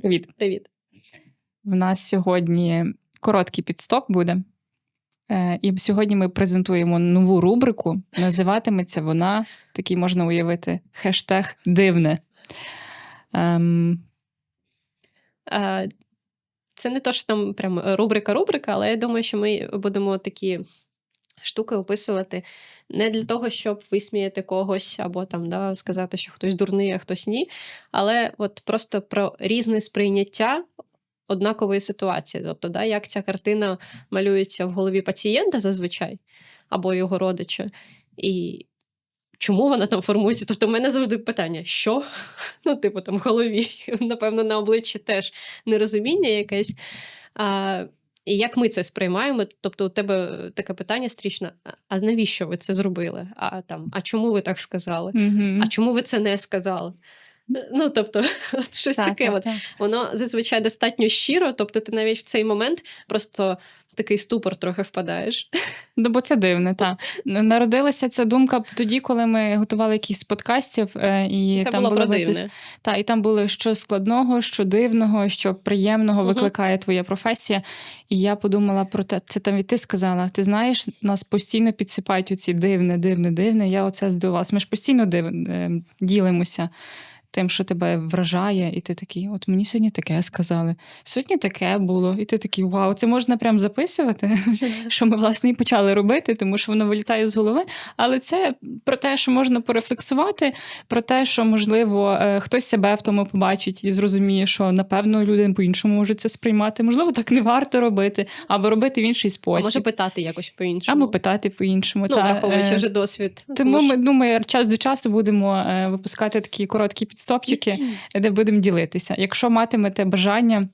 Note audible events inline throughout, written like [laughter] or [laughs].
Привіт. Привіт. В нас сьогодні короткий підстоп буде. Е, І сьогодні ми презентуємо нову рубрику. Називатиметься вона, такий можна уявити, хештег дивне. Ем, Це не то, що там прям рубрика-рубрика, але я думаю, що ми будемо такі штуки описувати не для того, щоб висміяти когось або там да, сказати, що хтось дурний, а хтось ні. Але от просто про різне сприйняття однакової ситуації. Тобто, да, як ця картина малюється в голові пацієнта зазвичай, або його родича. І чому вона там формується? Тобто, в мене завжди питання: що? [laughs] Ну, типу, там в голові, [laughs] напевно, на обличчі теж нерозуміння якесь. І як ми це сприймаємо? Тобто, у тебе таке питання стрічне: а- навіщо ви це зробили? А там, а чому ви так сказали? мгм. А чому ви це не сказали? Ну, тобто, [laughs] от щось Так, таке. так, От. так. Воно зазвичай достатньо щиро, тобто ти навіть в цей момент просто в такий ступор трохи впадаєш. Ну, бо це дивне, так. [laughs] Народилася ця думка тоді, коли ми готували якісь подкастів, е, і Це там було випис-. Та, і там було що складного, що дивного, що приємного викликає твоя професія. І я подумала про те, це там і ти сказала. Ти знаєш, нас постійно підсипають оці дивне, дивне, дивне. Я оце здивувалася. Ми ж постійно див... е, ділимося. Тим, що тебе вражає, і ти такий, от мені сьогодні таке сказали, сьогодні таке було, і ти такий, вау, це можна прям записувати, [laughs] що ми власне і почали робити, тому що воно вилітає з голови. Але це про те, що можна порефлексувати, про те, що можливо е, хтось себе в тому побачить і зрозуміє, що напевно люди по-іншому можуть це сприймати. Можливо, так не варто робити, або робити в інший А спосіб, може питати якось по-іншому. або питати по-іншому. ну, Та, враховуючи е, вже досвід. Тому ми думаю, час до часу будемо е, випускати такі короткі підстопчики, де будемо ділитися. Якщо матимете бажання.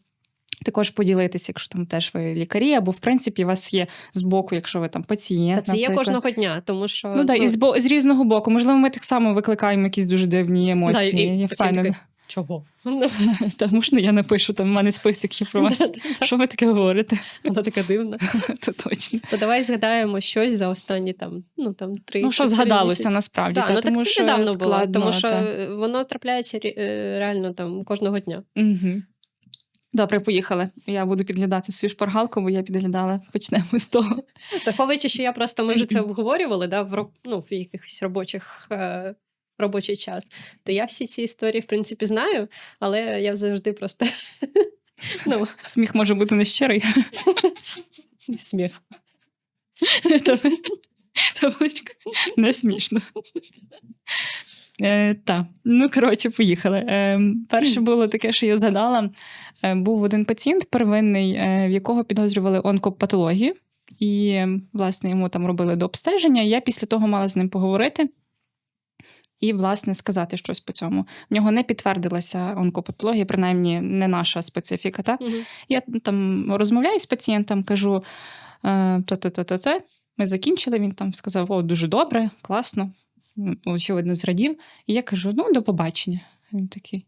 Також поділитися, якщо там теж ви лікарі, або в принципі у вас є з боку, якщо ви там пацієнт. Та це є кожного дня, тому що Ну так, і з, бо- з різного боку. Можливо, ми так само викликаємо якісь дуже дивні емоції. Да, і я впевнена. Чого? [laughs] Та можна я напишу, там в мене список є про [laughs] вас. Що ви таке говорите? Вона така дивна. [laughs] То точно. То давай згадаємо щось за останні там, ну там три. Ну, що згадалося насправді. Так, ну так це недавно було, тому що воно трапляється е, реально там кожного дня. Угу. Добре, поїхали. Я буду підглядати свою шпаргалку, бо я підглядала. Почнемо з того. Враховуючи, що я просто ми вже це [clears throat] обговорювали, да, в ну, в якихось робочих. Е- Робочий час, то я всі ці історії, в принципі, знаю, але я завжди просто [laughs] ну, Сміх може бути нещирий. [laughs] сміх. [laughs] Табличка. Не смішно. Е, так, ну коротше, поїхали. Е, перше було таке, що я згадала. Е, був один пацієнт первинний, е, в якого підозрювали онкопатологію, і, власне, йому там робили до обстеження. Я після того мала з ним поговорити і, власне, сказати щось по цьому. В нього не підтвердилася онкопатологія, принаймні не наша специфіка. Так? Мгм. Я там розмовляю з пацієнтом, кажу е, та-та-та-та-та. Ми закінчили. Він там сказав: О, дуже добре, класно. Очевидно, зрадів. І я кажу: ну, до побачення. Він такий.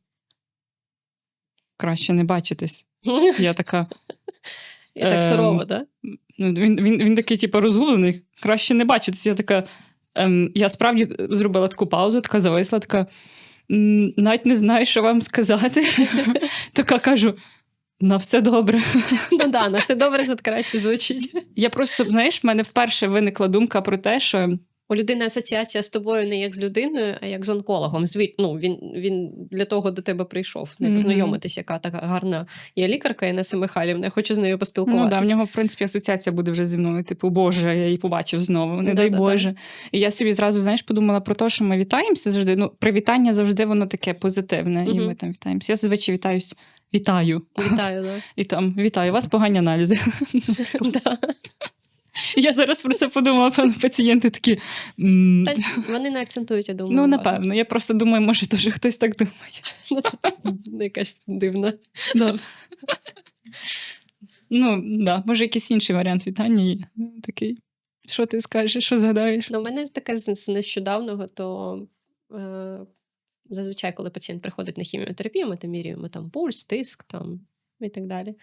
Краще не бачитись. [laughs] Я така. І так Ем, сурово, так? Ну, він, він, він такий, типу, розгублений, краще не бачитись. Я така. Ем, я справді зробила таку паузу, така зависла, така. Навіть не знаю, що вам сказати. [laughs] така кажу: на все добре. [laughs] Ну да, на все добре тут краще звучить. Я просто, знаєш, в мене вперше виникла думка про те, що У людини асоціація з тобою не як з людиною, а як з онкологом. Звід, ну, він, він для того до тебе прийшов, не познайомитись, яка така гарна є лікарка Інеса Михайлівна. Я хочу з нею ну, да, в нього, в принципі, асоціація буде вже зі мною. Типу, Боже, я її побачив знову. Не дай Да-да-да. Боже. І я собі зразу, знаєш, подумала про те, що ми вітаємося завжди. Ну, привітання завжди воно таке позитивне, і ми там вітаємося. Я зазвичай вітаюсь. Вітаю. Вітаю, да. [laughs] І там вітаю, у вас погані аналізи. [laughs] Я зараз про це подумала, певно, пацієнти такі. «М, Та вони не акцентують, я думаю. Ну, напевно. Я просто думаю, може, теж хтось так думає. Якась дивна. Да. Ну, да, може, якийсь інший варіант вітання є. Такий. Що ти скажеш, що згадаєш? Ну, у мене таке з з нещодавнього, то е, зазвичай, коли пацієнт приходить на хіміотерапію, ми там міряємо там пульс, тиск там, і так далі.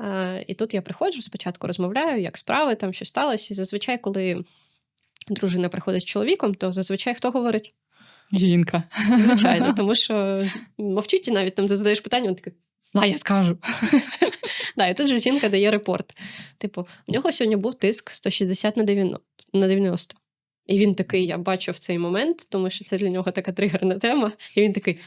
Е, і тут я приходжу, спочатку розмовляю, як справи, там що сталося. І зазвичай, коли дружина приходить з чоловіком, то зазвичай хто говорить? Жінка. Звичайно, тому [laughs] що мовчить і навіть там задаєш питання, він такий. Да, я скажу. [laughs] Да, і тут же жінка дає репорт. Типу, у нього сьогодні був тиск 160 на 90. На 90. І він такий, я бачу в цей момент, тому що це для нього така тригерна тема. І він такий.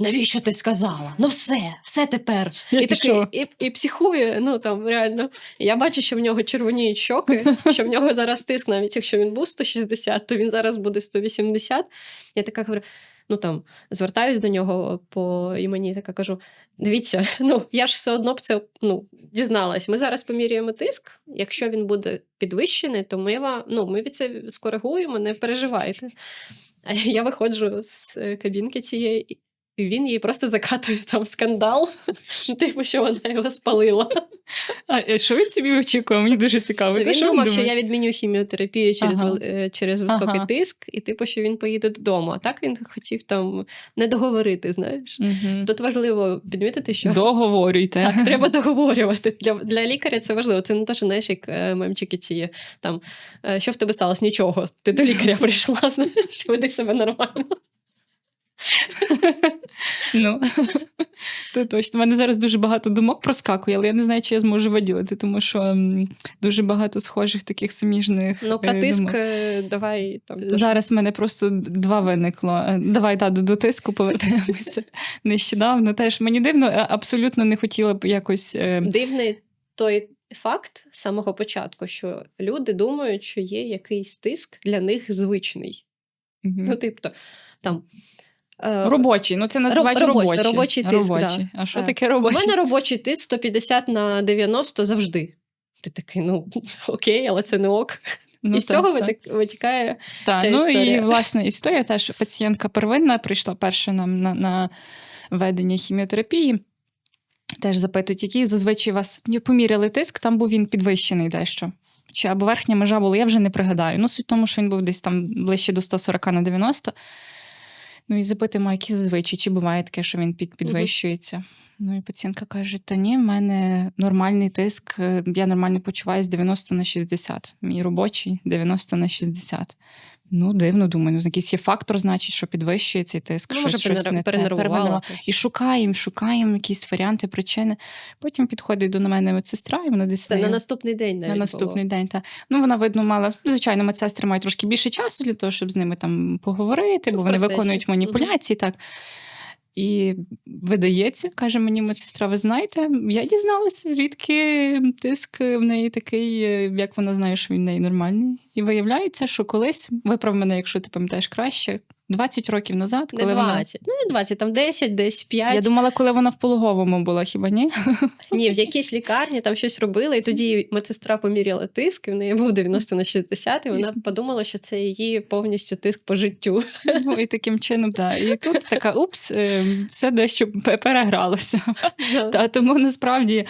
Навіщо ти сказала? Ну все, все тепер. І такий, і, і психує, ну там реально. Я бачу, що в нього червоніють щоки, [laughs] що в нього зараз тиск, навіть якщо він був 160, то він зараз буде 180. Я така говорю: ну там звертаюсь до нього по імені, така кажу: дивіться, [laughs] ну я ж все одно б це ну, дізналась. Ми зараз поміряємо тиск. Якщо він буде підвищений, то ми вам ну, ми від це скоригуємо, не переживайте. [laughs] Я виходжу з е, кабінки цієї. І він їй просто закатує там скандал, типу, що вона його спалила. А е, що він собі очікував? Мені дуже цікаво. Ну, Та він думав, що я відміню хіміотерапію через, Ага. е, через високий Ага. тиск, і типу, що він поїде додому. А так він хотів там не договорити, знаєш. Мгм. Тут важливо підмітити, що Договорюйте. так, треба договорювати. Для, для лікаря це важливо. Це не те, що знаєш, як е, мемчики ці. Там, що в тебе сталося? Нічого. Ти до лікаря прийшла, [laughs] знаєш, веди себе нормально. Ну, то точно. У мене зараз дуже багато думок проскакує, але я не знаю, чи я зможу виділити, тому що м, дуже багато схожих таких суміжних. Ну, про е, тиск думок. е, давай там. теж. Зараз в мене просто два виникло. Е, Давай та, до, до тиску повертаємося [laughs] нещодавно. Теж мені дивно, е, абсолютно не хотіла б якось. е, Дивний той факт з самого початку, що люди думають, що є якийсь тиск для них звичний. мгм. Ну, тобто, там. Е, Робочий, ну це називають робочий, робочий. робочий тиск, да. А що таке У мене робочий тиск 150 на 90 завжди. Ти такий, ну [laughs] окей, але це не ок. Ну, і з цього так. витікає. Так, ця ну і історія. [laughs] власне історія теж пацієнтка первинна прийшла перша нам на, на ведення хіміотерапії. Теж запитують, який зазвичай вас поміряли тиск, там був він підвищений дещо. Чи або верхня межа була, я вже не пригадаю. Ну, суть в тому, що він був десь там ближче до 140 на 90. Ну і запитуємо, які зазвичай, чи буває таке, що він під, підвищується. Ну і пацієнтка каже: та ні, в мене нормальний тиск, е, я нормально почуваюся 90 на 60. Мій робочий 90 на 60. Ну, дивно, думаю, ну, якийсь є фактор, значить, що підвищує цей тиск, Ну, щось, може, щось не те. І шукаємо, шукаємо якісь варіанти, причини. Потім підходить до мене медсестра, і вона десь Це на наступний день навіть на наступний було. день. Та. Ну, вона, видно, мала. Звичайно, медсестри мають трошки більше часу для того, щоб з ними там поговорити, Ну, бо вони процесі. виконують маніпуляції. так. І видається, каже мені медсестра, ви знаєте, я дізналася, звідки тиск в неї такий, е, як вона знає, що він в неї нормальний. І виявляється, що колись, виправ мене, якщо ти пам'ятаєш краще, 20 років назад, Не коли 20. Ну, не 20, там 10, десь 5. Я думала, коли вона в пологовому була, хіба ні? [laughs] Ні, в якійсь лікарні там щось робили, і тоді медсестра поміряла тиск, і в неї був 90 на 60, і вона Дійсно. подумала, що це її повністю тиск по життю. [laughs] Ну, і таким чином, так. І тут така упс, е, все дещо перегралося. [laughs] Та тому насправді.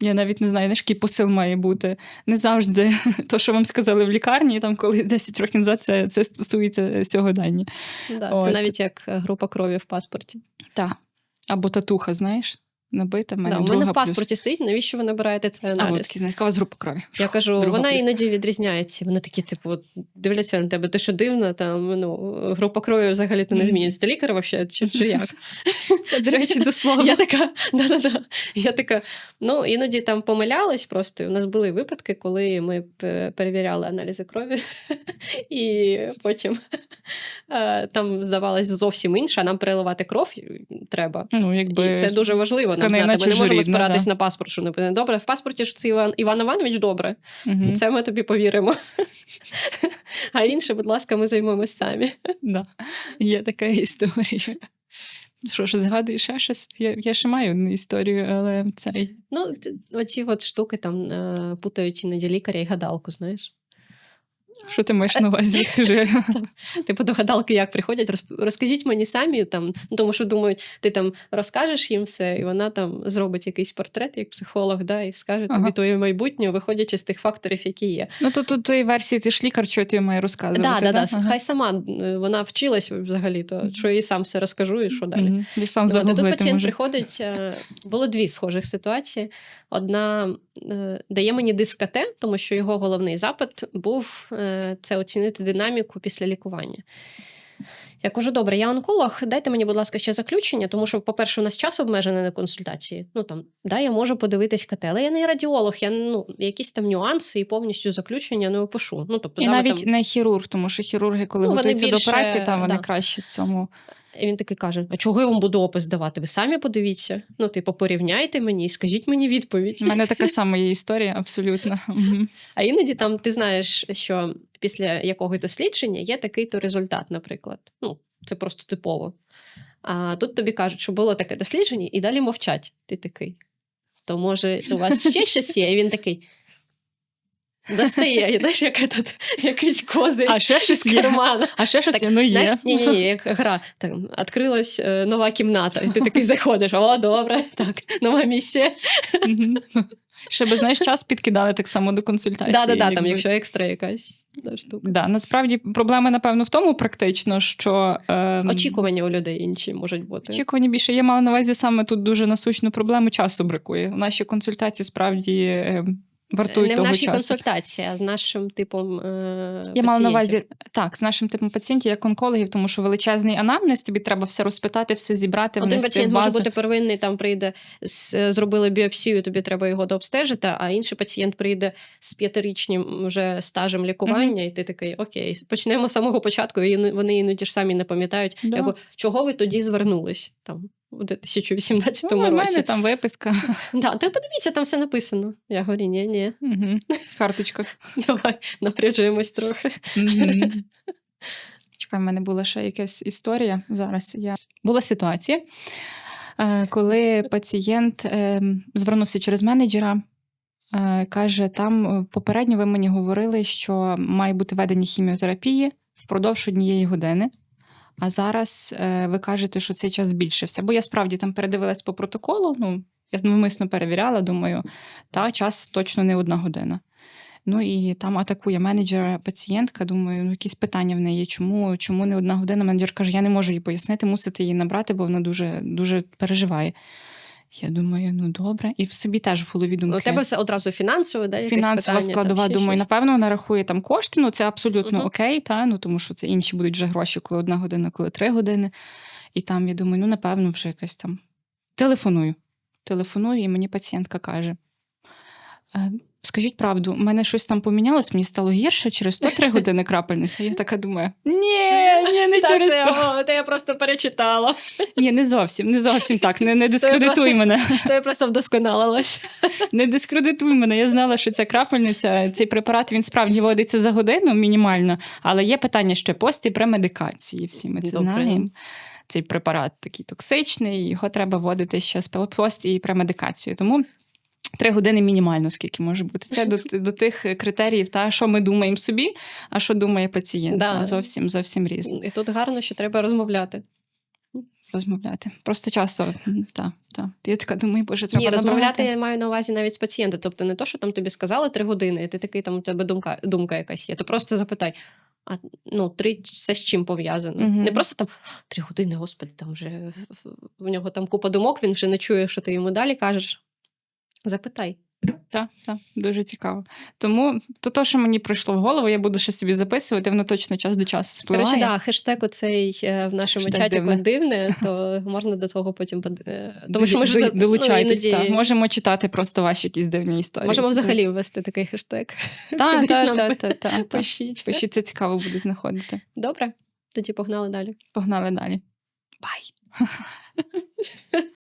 Я навіть не знаю, який посил має бути. Не завжди [laughs] то, що вам сказали в лікарні, там, коли [laughs] 10 років назад, це, це стосується сьогодення. Да, От. це навіть як е, група крові в паспорті. Так. Або татуха, знаєш, набита. В мене Да, у мене в плюс. паспорті стоїть, навіщо ви набираєте цей Або аналіз? такі, знаєш, яка у вас група крові. Я кажу, вона плюс. іноді відрізняється. Вони такі, типу, дивляться на тебе, ти що дивна, там ну, група крові взагалі то не змінюється. Ти лікар взагалі, чи, чи [laughs] як? Це, до речі, до слова. Я така, [laughs] да-да-да. Я така, ну іноді там помилялись просто. У нас були випадки, коли ми перевіряли аналізи крові, [laughs] і потім там здавалось зовсім інше, а нам переливати кров треба. Ну, якби... І це дуже важливо нам тканина знати. Ми не можемо чужорідна, спиратись да. на паспорт, що не добре. В паспорті що це Іван Іван Іванович добре. Мгм. Це ми тобі повіримо. А інше, будь ласка, ми займемось самі. Да. Є така історія. Що ж, згадуєш ще щось? Я, я ще маю історію, але цей. Ну, оці от штуки там е, путають іноді лікаря і гадалку, знаєш. Що ти маєш на увазі? [laughs] Розкажи. Типу, до гадалки як приходять, розкажіть мені самі, там, ну, тому що думають, ти там розкажеш їм все, і вона там зробить якийсь портрет, як психолог, да, і скаже тобі Ага. твоє майбутнє, виходячи з тих факторів, які є. Ну, то тут тої версії ти ж лікар, що ти має розказувати. Да, да, да, Ага. Хай сама вона вчилась взагалі, то що я їй сам все розкажу, і що далі. Я сам і тут пацієнт можу. приходить. е, Було дві схожих ситуації. Одна дає мені диск КТ, тому що його головний запит був е, це оцінити динаміку після лікування. Я кажу, добре, я онколог, дайте мені, будь ласка, ще заключення, тому що, по-перше, у нас час обмежений на консультації. Ну там, да, я можу подивитись КТ, але я не радіолог, я ну, якісь там нюанси і повністю заключення не опишу. Ну, тобто, І да, навіть там... не хірург, тому що хірурги, коли Ну, готуються більше, до операції, там вони да. краще в цьому. І він такий каже: А чого я вам буду опис давати? Ви самі подивіться. Ну, типу, порівняйте мені і скажіть мені відповідь. У мене така [laughs] сама є історія, абсолютно. А іноді там ти знаєш, що після якогось дослідження є такий-то результат, наприклад. Ну, це просто типово. А тут тобі кажуть, що було таке дослідження, і далі мовчать. Ти такий. То може у вас ще щось є? І він такий. Достає, знаєш, яка тут якийсь козир А ще щось є. кармана. А ще щось Так, ну, є. Знаєш, ні, ні, ні, як [laughs] гра. Там відкрилась е, нова кімната, і ти такий заходиш. О, добре, так, нова місія. Ще би, знаєш, час підкидали так само до консультації. Да, да, да, там, якщо екстра якась да, штука. Да, насправді проблема, напевно, в тому практично, що е, Очікування у людей інші можуть бути. очікування більше. Я мала на увазі саме тут дуже насущну проблему часу бракує. Наші консультації справді е, вартують не в нашій часу. консультації, а з нашим типом. Е- Я мала на увазі так, з нашим типом пацієнтів, як онкологів, тому що величезний анамнез, тобі треба все розпитати, все зібрати, Один пацієнт в може бути первинний, там прийде, зробили біопсію, тобі треба його дообстежити, а інший пацієнт прийде з п'ятирічним вже стажем лікування, і ти такий, окей, почнемо з самого початку, і вони іноді ж самі не пам'ятають, Да. чого ви тоді звернулись там у 2018 Ну, в мене році. там виписка. [laughs] Да, та подивіться, там все написано. Я говорю, ні, ні, Мгм. [laughs] Карточка. давай напряжуємось трохи. Мгм. [laughs] Чекай, в мене була ще якась історія. Зараз я була ситуація, е, коли пацієнт е, звернувся через менеджера. е, Каже, там попередньо ви мені говорили, що має бути ведення хіміотерапії впродовж однієї години. А зараз е, ви кажете, що цей час збільшився. Бо я справді там передивилась по протоколу. Ну, я навмисно перевіряла, думаю, та час точно не одна година. Ну і там атакує менеджера пацієнтка. Думаю, ну якісь питання в неї. Чому, чому не одна година? Менеджер каже, я не можу їй пояснити, мусите її набрати, бо вона дуже, дуже переживає. Я думаю, ну добре. І в собі теж в голові думки. У тебе все одразу фінансово, да, якесь Фінансова питання, складова, там думаю, щось. напевно, вона рахує там кошти. Ну це абсолютно Мгм. окей, та ну тому що це інші будуть вже гроші, коли одна година, коли три години. І там я думаю, ну напевно, вже якась там телефоную. Телефоную, і мені пацієнтка каже: «Е, Скажіть правду, у мене щось там помінялось, мені стало гірше через 103 [laughs] години крапельниця. Я така думаю: ні, ні, не через то. Та я просто перечитала. Ні, не зовсім, не зовсім так. Не, не дискредитуй мене. Та я просто вдосконалилась. [laughs] Не дискредитуй мене. Я знала, що ця крапельниця, цей препарат він справді вводиться за годину мінімально, але є питання ще пост і премедикації. Всі ми це Добре. знаємо. Цей препарат такий токсичний, його треба вводити ще з пост і премедикацію. Тому. Три години мінімально, скільки може бути. Це до, до тих критеріїв, та що ми думаємо собі, а що думає пацієнт. Да. Та, Зовсім зовсім різне І тут гарно, що треба розмовляти. розмовляти. Просто часто так, так. Я така думаю, боже, треба Ні, розмовляти я маю на увазі навіть з пацієнтом. Тобто не то, що там тобі сказали три години, і ти такий там у тебе думка, думка якась є. То просто запитай. А ну, три це з чим пов'язано? Мгм. Не просто там три години, господи, там вже в- в нього там купа думок, він вже не чує, що ти йому далі кажеш. Запитай. Так, так, дуже цікаво. Тому то, то, що мені прийшло в голову, я буду ще собі записувати, воно точно час до часу спливає. Коротше, да, хештег оцей е, в нашому Хештег чаті дивне. дивне, [laughs] то можна до того потім Тому що ми ж долучайтесь. ну, іноді... Можемо читати просто ваші якісь дивні історії. Можемо взагалі ввести такий хештег. Так, так, так, так. Пишіть. Пишіть, це цікаво буде знаходити. Добре, тоді погнали далі. Погнали далі. Бай! [laughs]